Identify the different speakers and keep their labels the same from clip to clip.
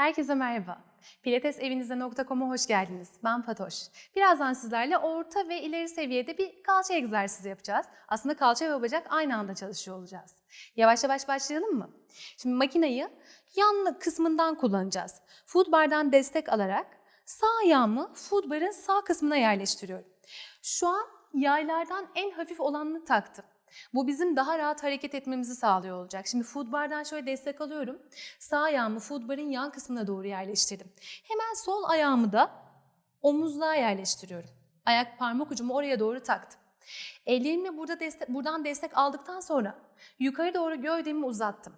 Speaker 1: Herkese merhaba. Pilatesevinize.com'a hoş geldiniz. Ben Fatoş. Birazdan sizlerle orta ve ileri seviyede bir kalça egzersizi yapacağız. Aslında kalça ve bacak aynı anda çalışıyor olacağız. Yavaş yavaş başlayalım mı? Şimdi makinayı yan kısmından kullanacağız. Food bar'dan destek alarak sağ ayağımı food bar'ın sağ kısmına yerleştiriyorum. Şu an yaylardan en hafif olanını taktım. Bu bizim daha rahat hareket etmemizi sağlıyor olacak. Şimdi food bar'dan şöyle destek alıyorum. Sağ ayağımı food yan kısmına doğru yerleştirdim. Hemen sol ayağımı da omuzluğa yerleştiriyorum. Ayak parmak ucumu oraya doğru taktım. Ellerimi burada destek, buradan destek aldıktan sonra yukarı doğru gövdemi uzattım.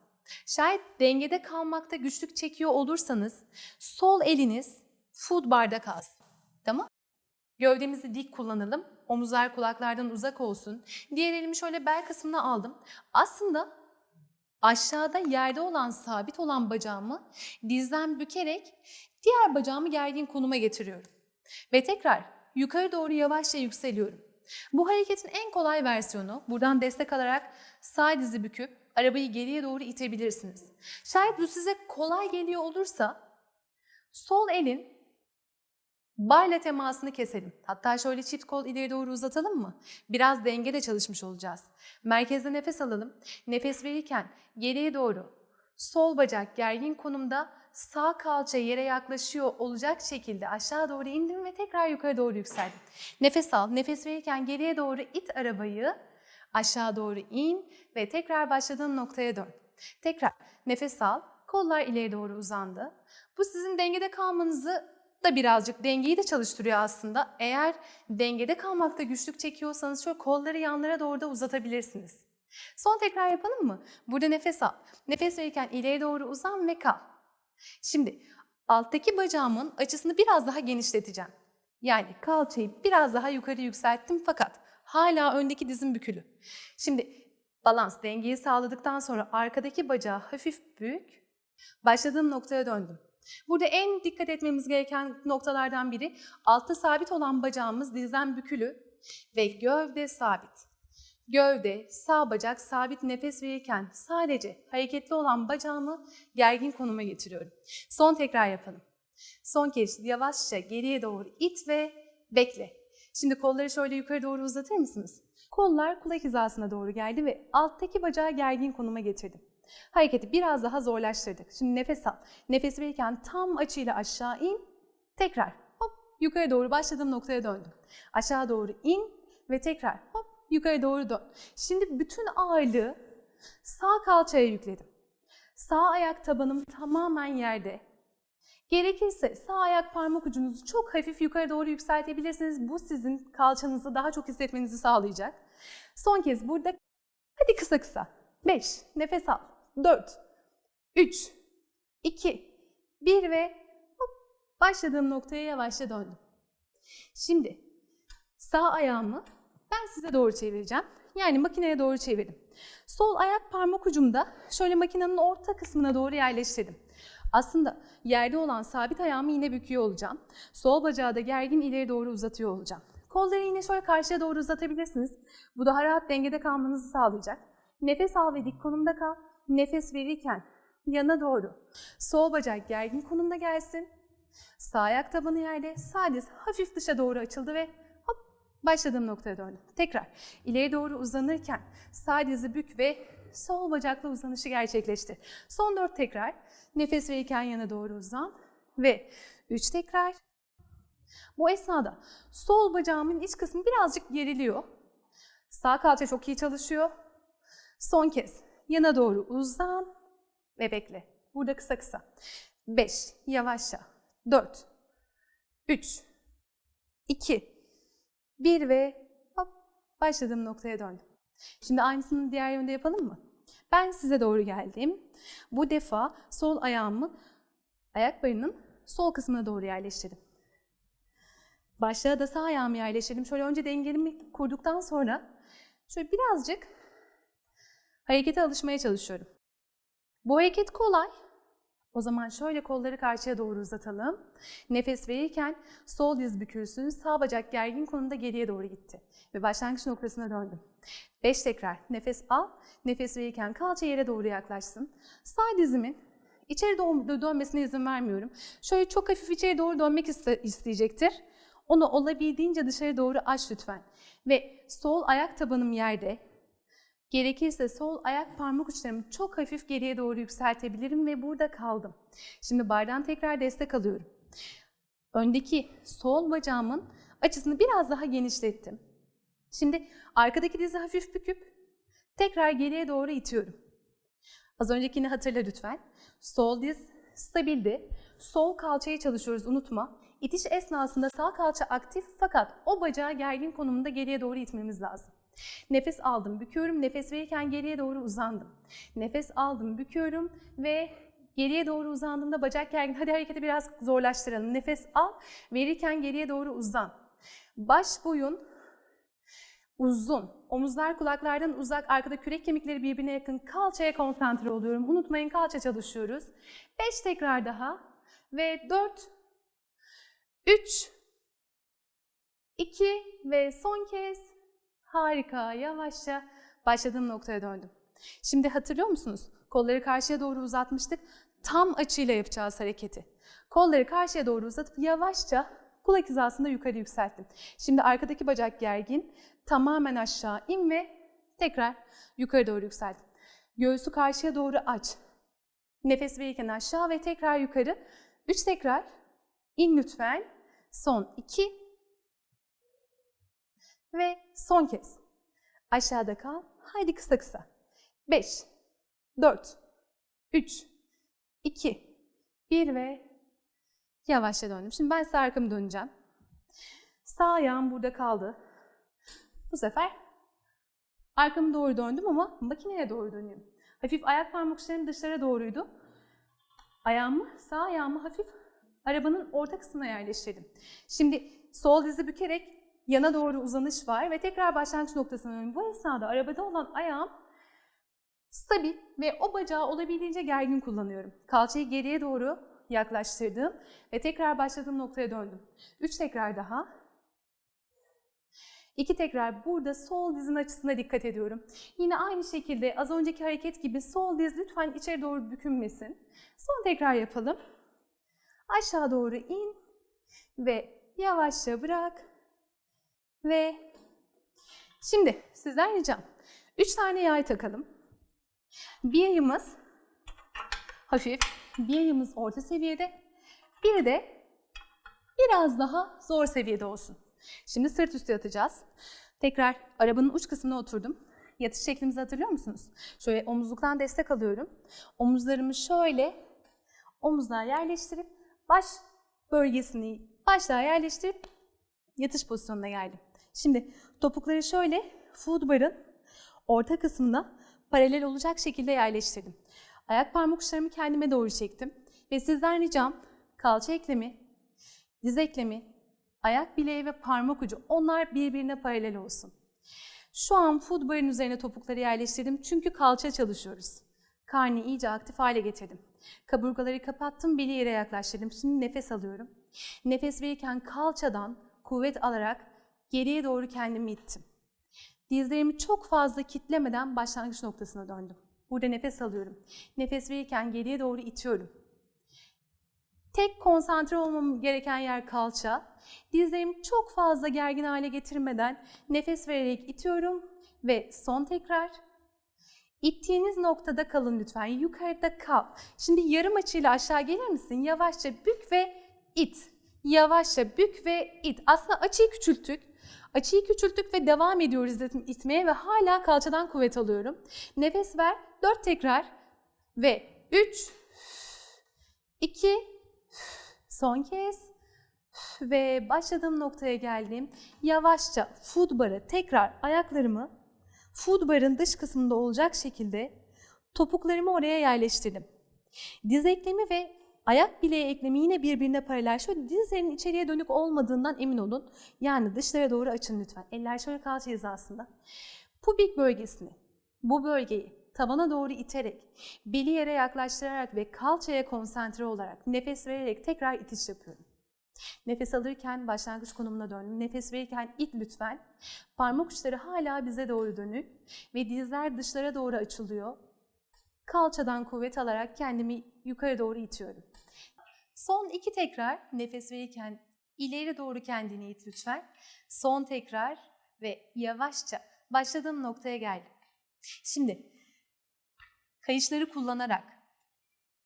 Speaker 1: Şayet dengede kalmakta güçlük çekiyor olursanız sol eliniz food bar'da kalsın. Tamam? Gövdemizi dik kullanalım. Omuzlar kulaklardan uzak olsun. Diğer elimi şöyle bel kısmına aldım. Aslında aşağıda yerde olan sabit olan bacağımı dizden bükerek diğer bacağımı gergin konuma getiriyorum. Ve tekrar yukarı doğru yavaşça yükseliyorum. Bu hareketin en kolay versiyonu buradan destek alarak sağ dizi büküp arabayı geriye doğru itebilirsiniz. Şayet bu size kolay geliyor olursa sol elin Barla temasını keselim. Hatta şöyle çift kol ileri doğru uzatalım mı? Biraz dengede çalışmış olacağız. Merkezde nefes alalım. Nefes verirken geriye doğru sol bacak gergin konumda sağ kalça yere yaklaşıyor olacak şekilde aşağı doğru indim ve tekrar yukarı doğru yükseldim. Nefes al. Nefes verirken geriye doğru it arabayı. Aşağı doğru in ve tekrar başladığın noktaya dön. Tekrar nefes al. Kollar ileri doğru uzandı. Bu sizin dengede kalmanızı da birazcık dengeyi de çalıştırıyor aslında. Eğer dengede kalmakta güçlük çekiyorsanız şöyle kolları yanlara doğru da uzatabilirsiniz. Son tekrar yapalım mı? Burada nefes al. Nefes verirken ileri doğru uzan ve kal. Şimdi alttaki bacağımın açısını biraz daha genişleteceğim. Yani kalçayı biraz daha yukarı yükselttim fakat hala öndeki dizim bükülü. Şimdi balans dengeyi sağladıktan sonra arkadaki bacağı hafif bük. Başladığım noktaya döndüm. Burada en dikkat etmemiz gereken noktalardan biri altta sabit olan bacağımız dizden bükülü ve gövde sabit. Gövde, sağ bacak sabit nefes verirken sadece hareketli olan bacağımı gergin konuma getiriyorum. Son tekrar yapalım. Son kez yavaşça geriye doğru it ve bekle. Şimdi kolları şöyle yukarı doğru uzatır mısınız? Kollar kulak hizasına doğru geldi ve alttaki bacağı gergin konuma getirdim. Hareketi biraz daha zorlaştırdık. Şimdi nefes al. Nefes verirken tam açıyla aşağı in. Tekrar hop yukarı doğru başladığım noktaya döndüm. Aşağı doğru in ve tekrar hop yukarı doğru dön. Şimdi bütün ağırlığı sağ kalçaya yükledim. Sağ ayak tabanım tamamen yerde. Gerekirse sağ ayak parmak ucunuzu çok hafif yukarı doğru yükseltebilirsiniz. Bu sizin kalçanızı daha çok hissetmenizi sağlayacak. Son kez burada hadi kısa kısa. 5. Nefes al. 4, 3, 2, 1 ve hop, başladığım noktaya yavaşça döndüm. Şimdi sağ ayağımı ben size doğru çevireceğim. Yani makineye doğru çevirdim. Sol ayak parmak ucumda şöyle makinenin orta kısmına doğru yerleştirdim. Aslında yerde olan sabit ayağımı yine büküyor olacağım. Sol bacağı da gergin ileri doğru uzatıyor olacağım. Kolları yine şöyle karşıya doğru uzatabilirsiniz. Bu daha rahat dengede kalmanızı sağlayacak. Nefes al ve dik konumda kal. Nefes verirken yana doğru. Sol bacak gergin konumda gelsin. Sağ ayak tabanı yerde. Sağ diz hafif dışa doğru açıldı ve hop başladığım noktaya döndüm. Tekrar ileri doğru uzanırken sağ dizi bük ve sol bacakla uzanışı gerçekleşti. Son dört tekrar. Nefes verirken yana doğru uzan ve üç tekrar. Bu esnada sol bacağımın iç kısmı birazcık geriliyor. Sağ kalça çok iyi çalışıyor. Son kez yana doğru uzan ve bekle. Burada kısa kısa. 5, yavaşça. 4, 3, 2, 1 ve hop başladığım noktaya döndüm. Şimdi aynısını diğer yönde yapalım mı? Ben size doğru geldim. Bu defa sol ayağımı ayak barının sol kısmına doğru yerleştirdim. Başlığa da sağ ayağımı yerleştirdim. Şöyle önce dengelimi kurduktan sonra şöyle birazcık harekete alışmaya çalışıyorum. Bu hareket kolay. O zaman şöyle kolları karşıya doğru uzatalım. Nefes verirken sol diz bükülsün, sağ bacak gergin konumda geriye doğru gitti. Ve başlangıç noktasına döndüm. 5 tekrar nefes al, nefes verirken kalça yere doğru yaklaşsın. Sağ dizimin İçeri doğru dönmesine izin vermiyorum. Şöyle çok hafif içeri doğru dönmek iste- isteyecektir. Onu olabildiğince dışarı doğru aç lütfen. Ve sol ayak tabanım yerde. Gerekirse sol ayak parmak uçlarımı çok hafif geriye doğru yükseltebilirim ve burada kaldım. Şimdi bardan tekrar destek alıyorum. Öndeki sol bacağımın açısını biraz daha genişlettim. Şimdi arkadaki dizi hafif büküp tekrar geriye doğru itiyorum. Az öncekini hatırla lütfen. Sol diz stabildi. Sol kalçayı çalışıyoruz unutma. İtiş esnasında sağ kalça aktif fakat o bacağı gergin konumunda geriye doğru itmemiz lazım. Nefes aldım, büküyorum. Nefes verirken geriye doğru uzandım. Nefes aldım, büküyorum ve geriye doğru uzandığımda bacak gergin. Hadi hareketi biraz zorlaştıralım. Nefes al, verirken geriye doğru uzan. Baş boyun uzun. Omuzlar kulaklardan uzak, arkada kürek kemikleri birbirine yakın. Kalçaya konsantre oluyorum. Unutmayın kalça çalışıyoruz. 5 tekrar daha ve 4 3 2 ve son kez harika yavaşça başladığım noktaya döndüm. Şimdi hatırlıyor musunuz? Kolları karşıya doğru uzatmıştık. Tam açıyla yapacağız hareketi. Kolları karşıya doğru uzatıp yavaşça kulak hizasında yukarı yükselttim. Şimdi arkadaki bacak gergin. Tamamen aşağı in ve tekrar yukarı doğru yükselttim. Göğsü karşıya doğru aç. Nefes verirken aşağı ve tekrar yukarı. Üç tekrar. İn lütfen. Son iki. Ve son kez. Aşağıda kal. Haydi kısa kısa. Beş, dört, üç, iki, bir ve yavaşça döndüm. Şimdi ben size arkamı döneceğim. Sağ ayağım burada kaldı. Bu sefer arkamı doğru döndüm ama makineye doğru dönüyorum. Hafif ayak parmak uçlarım dışarı doğruydu. Ayağımı, sağ ayağımı hafif arabanın orta kısmına yerleştirdim. Şimdi sol dizi bükerek yana doğru uzanış var ve tekrar başlangıç noktasına dönüyorum. Bu esnada arabada olan ayağım stabil ve o bacağı olabildiğince gergin kullanıyorum. Kalçayı geriye doğru yaklaştırdım ve tekrar başladığım noktaya döndüm. Üç tekrar daha. İki tekrar burada sol dizin açısına dikkat ediyorum. Yine aynı şekilde az önceki hareket gibi sol diz lütfen içeri doğru bükünmesin. Son tekrar yapalım. Aşağı doğru in ve yavaşça bırak. Ve şimdi sizden ricam 3 tane yay takalım. Bir yayımız hafif, bir yayımız orta seviyede, biri de biraz daha zor seviyede olsun. Şimdi sırt üstü yatacağız. Tekrar arabanın uç kısmına oturdum. Yatış şeklimizi hatırlıyor musunuz? Şöyle omuzluktan destek alıyorum. Omuzlarımı şöyle omuzluğa yerleştirip baş bölgesini başlığa yerleştirip yatış pozisyonuna geldim. Şimdi topukları şöyle foot bar'ın orta kısmına paralel olacak şekilde yerleştirdim. Ayak parmak uçlarımı kendime doğru çektim. Ve sizden ricam kalça eklemi, diz eklemi, ayak bileği ve parmak ucu onlar birbirine paralel olsun. Şu an foot bar'ın üzerine topukları yerleştirdim çünkü kalça çalışıyoruz. Karnı iyice aktif hale getirdim. Kaburgaları kapattım, beli yere yaklaştırdım. Şimdi nefes alıyorum. Nefes verirken kalçadan kuvvet alarak geriye doğru kendimi ittim. Dizlerimi çok fazla kitlemeden başlangıç noktasına döndüm. Burada nefes alıyorum. Nefes verirken geriye doğru itiyorum. Tek konsantre olmam gereken yer kalça. Dizlerimi çok fazla gergin hale getirmeden nefes vererek itiyorum ve son tekrar. İttiğiniz noktada kalın lütfen. Yukarıda kal. Şimdi yarım açıyla aşağı gelir misin? Yavaşça bük ve it. Yavaşça bük ve it. Aslında açıyı küçülttük. Açıyı küçülttük ve devam ediyoruz itmeye ve hala kalçadan kuvvet alıyorum. Nefes ver. 4 tekrar ve 3 2 son kez ve başladığım noktaya geldim. Yavaşça foot bar'ı tekrar ayaklarımı foot bar'ın dış kısmında olacak şekilde topuklarımı oraya yerleştirdim. Diz eklemi ve ayak bileği eklemi yine birbirine paralel. Şöyle dizlerin içeriye dönük olmadığından emin olun. Yani dışlara doğru açın lütfen. Eller şöyle kalça hizasında. Pubik bölgesini, bu bölgeyi tavana doğru iterek, beli yere yaklaştırarak ve kalçaya konsantre olarak nefes vererek tekrar itiş yapıyorum. Nefes alırken başlangıç konumuna döndüm. Nefes verirken it lütfen. Parmak uçları hala bize doğru dönük ve dizler dışlara doğru açılıyor. Kalçadan kuvvet alarak kendimi yukarı doğru itiyorum. Son iki tekrar nefes verirken ileri doğru kendini it lütfen. Son tekrar ve yavaşça başladığım noktaya geldim. Şimdi kayışları kullanarak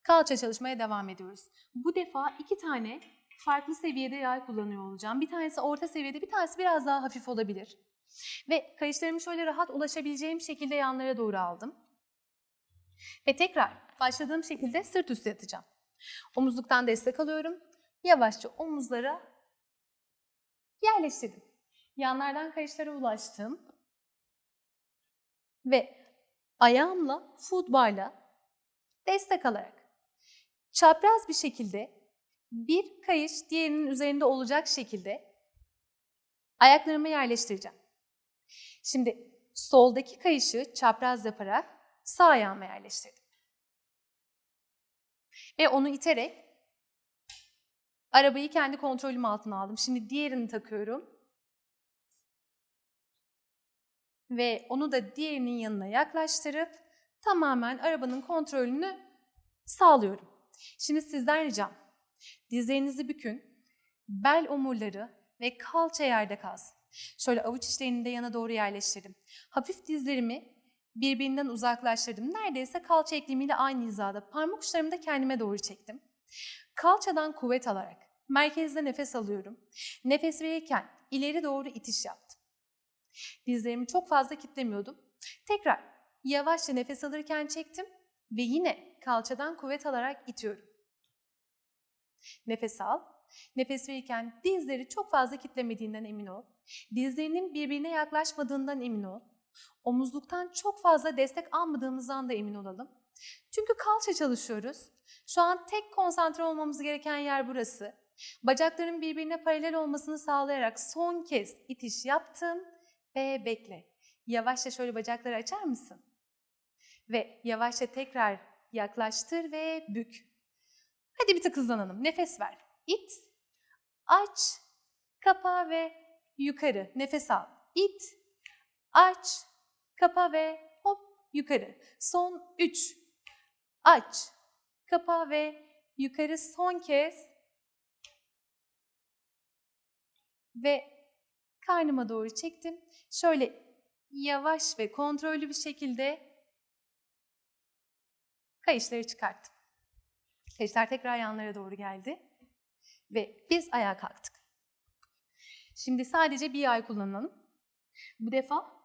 Speaker 1: kalça çalışmaya devam ediyoruz. Bu defa iki tane farklı seviyede yay kullanıyor olacağım. Bir tanesi orta seviyede, bir tanesi biraz daha hafif olabilir. Ve kayışlarımı şöyle rahat ulaşabileceğim şekilde yanlara doğru aldım. Ve tekrar başladığım şekilde sırt üstü yatacağım. Omuzluktan destek alıyorum. Yavaşça omuzlara yerleştirdim. Yanlardan kayışlara ulaştım. Ve ayağımla foot barla destek alarak çapraz bir şekilde bir kayış diğerinin üzerinde olacak şekilde ayaklarımı yerleştireceğim. Şimdi soldaki kayışı çapraz yaparak sağ ayağıma yerleştirdim. Ve onu iterek arabayı kendi kontrolüm altına aldım. Şimdi diğerini takıyorum. Ve onu da diğerinin yanına yaklaştırıp tamamen arabanın kontrolünü sağlıyorum. Şimdi sizden ricam dizlerinizi bükün, bel omurları ve kalça yerde kalsın. Şöyle avuç içlerini de yana doğru yerleştirdim. Hafif dizlerimi birbirinden uzaklaştırdım. Neredeyse kalça eklem'iyle aynı hizada. Parmak uçlarımı da kendime doğru çektim. Kalçadan kuvvet alarak merkezde nefes alıyorum. Nefes verirken ileri doğru itiş yaptım. Dizlerimi çok fazla kitlemiyordum. Tekrar yavaşça nefes alırken çektim ve yine kalçadan kuvvet alarak itiyorum. Nefes al. Nefes verirken dizleri çok fazla kitlemediğinden emin ol. Dizlerinin birbirine yaklaşmadığından emin ol. Omuzluktan çok fazla destek almadığımızdan da emin olalım. Çünkü kalça çalışıyoruz. Şu an tek konsantre olmamız gereken yer burası. Bacakların birbirine paralel olmasını sağlayarak son kez itiş yaptım ve bekle. Yavaşça şöyle bacakları açar mısın? Ve yavaşça tekrar yaklaştır ve bük. Hadi bir tık hızlanalım. Nefes ver. İt, aç, kapa ve yukarı. Nefes al. İt, aç, kapa ve hop yukarı. Son 3. Aç, kapa ve yukarı son kez. Ve karnıma doğru çektim. Şöyle yavaş ve kontrollü bir şekilde kayışları çıkarttım. Kayışlar tekrar yanlara doğru geldi. Ve biz ayağa kalktık. Şimdi sadece bir yay kullanalım. Bu defa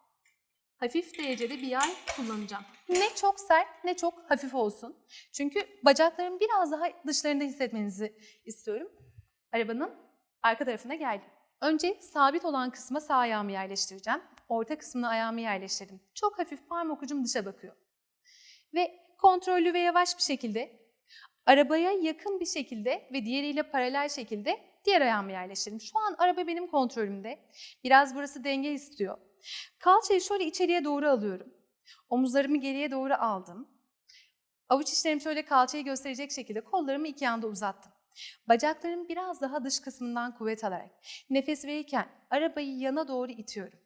Speaker 1: hafif derecede bir yay kullanacağım. Ne çok sert ne çok hafif olsun. Çünkü bacaklarımı biraz daha dışlarında hissetmenizi istiyorum. Arabanın arka tarafına geldim. Önce sabit olan kısma sağ ayağımı yerleştireceğim. Orta kısmına ayağımı yerleştirdim. Çok hafif parmak ucum dışa bakıyor. Ve kontrollü ve yavaş bir şekilde arabaya yakın bir şekilde ve diğeriyle paralel şekilde diğer ayağımı yerleştirdim. Şu an araba benim kontrolümde. Biraz burası denge istiyor. Kalçayı şöyle içeriye doğru alıyorum. Omuzlarımı geriye doğru aldım. Avuç içlerimi şöyle kalçayı gösterecek şekilde kollarımı iki yanda uzattım. Bacaklarım biraz daha dış kısmından kuvvet alarak nefes verirken arabayı yana doğru itiyorum.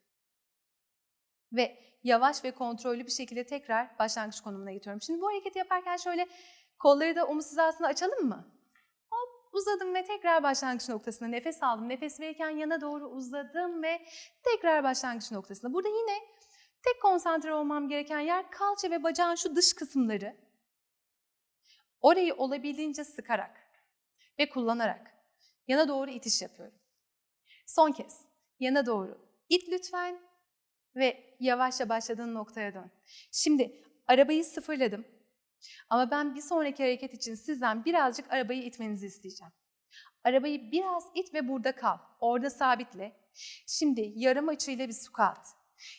Speaker 1: Ve yavaş ve kontrollü bir şekilde tekrar başlangıç konumuna getiriyorum. Şimdi bu hareketi yaparken şöyle kolları da omuz hizasına açalım mı? Uzadım ve tekrar başlangıç noktasına nefes aldım. Nefes verirken yana doğru uzadım ve tekrar başlangıç noktasına. Burada yine tek konsantre olmam gereken yer kalça ve bacağın şu dış kısımları. Orayı olabildiğince sıkarak ve kullanarak yana doğru itiş yapıyorum. Son kez yana doğru it lütfen ve yavaşça başladığın noktaya dön. Şimdi arabayı sıfırladım. Ama ben bir sonraki hareket için sizden birazcık arabayı itmenizi isteyeceğim. Arabayı biraz it ve burada kal. Orada sabitle. Şimdi yarım açıyla bir squat.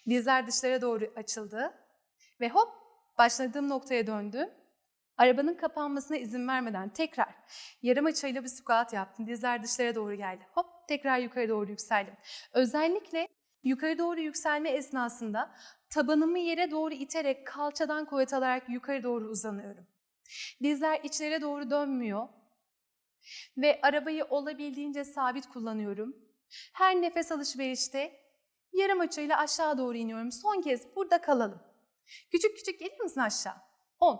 Speaker 1: Dizler dışlara doğru açıldı. Ve hop başladığım noktaya döndüm. Arabanın kapanmasına izin vermeden tekrar yarım açıyla bir squat yaptım. Dizler dışlara doğru geldi. Hop tekrar yukarı doğru yükseldim. Özellikle yukarı doğru yükselme esnasında tabanımı yere doğru iterek kalçadan kuvvet alarak yukarı doğru uzanıyorum. Dizler içlere doğru dönmüyor ve arabayı olabildiğince sabit kullanıyorum. Her nefes alışverişte yarım açıyla aşağı doğru iniyorum. Son kez burada kalalım. Küçük küçük gelir misin aşağı? 10,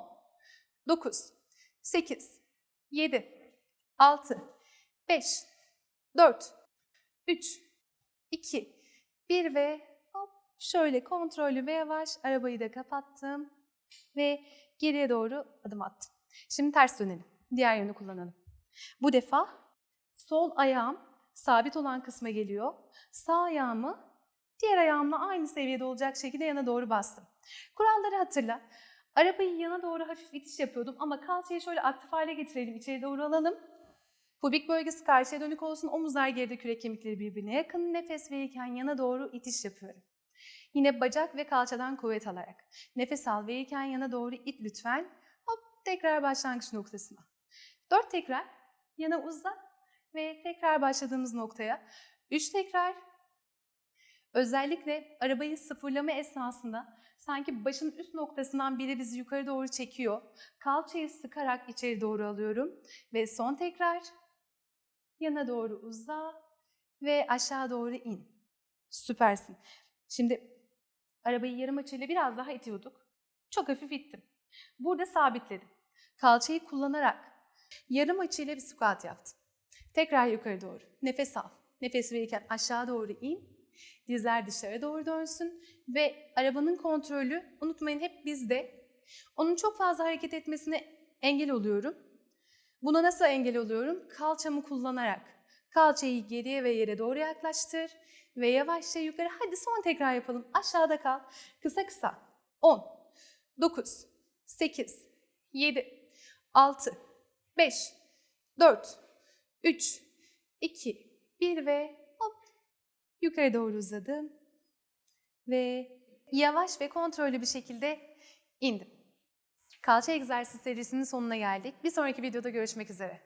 Speaker 1: 9, 8, 7, 6, 5, 4, 3, 2, 1 ve hop şöyle kontrollü ve yavaş arabayı da kapattım ve geriye doğru adım attım. Şimdi ters dönelim. Diğer yönü kullanalım. Bu defa sol ayağım sabit olan kısma geliyor. Sağ ayağımı diğer ayağımla aynı seviyede olacak şekilde yana doğru bastım. Kuralları hatırla. Arabayı yana doğru hafif itiş yapıyordum ama kalçayı şöyle aktif hale getirelim, içeri doğru alalım. Pubik bölgesi karşıya dönük olsun, omuzlar geride, kürek kemikleri birbirine yakın. Nefes verirken yana doğru itiş yapıyorum. Yine bacak ve kalçadan kuvvet alarak. Nefes al verirken yana doğru it lütfen. Hop tekrar başlangıç noktasına. Dört tekrar yana uzat ve tekrar başladığımız noktaya. Üç tekrar. Özellikle arabayı sıfırlama esnasında sanki başın üst noktasından biri bizi yukarı doğru çekiyor. Kalçayı sıkarak içeri doğru alıyorum. Ve son tekrar. Yana doğru uza ve aşağı doğru in. Süpersin. Şimdi arabayı yarım açıyla biraz daha itiyorduk. Çok hafif ittim. Burada sabitledim. Kalçayı kullanarak yarım açıyla bir squat yaptım. Tekrar yukarı doğru. Nefes al. Nefes verirken aşağı doğru in. Dizler dışarı doğru dönsün ve arabanın kontrolü unutmayın hep bizde. Onun çok fazla hareket etmesine engel oluyorum. Buna nasıl engel oluyorum? Kalçamı kullanarak. Kalçayı geriye ve yere doğru yaklaştır ve yavaşça yukarı. Hadi son tekrar yapalım. Aşağıda kal. Kısa kısa. 10, 9, 8, 7, 6, 5, 4, 3, 2, 1 ve hop yukarı doğru uzadım. Ve yavaş ve kontrollü bir şekilde indim. Kalça egzersiz serisinin sonuna geldik. Bir sonraki videoda görüşmek üzere.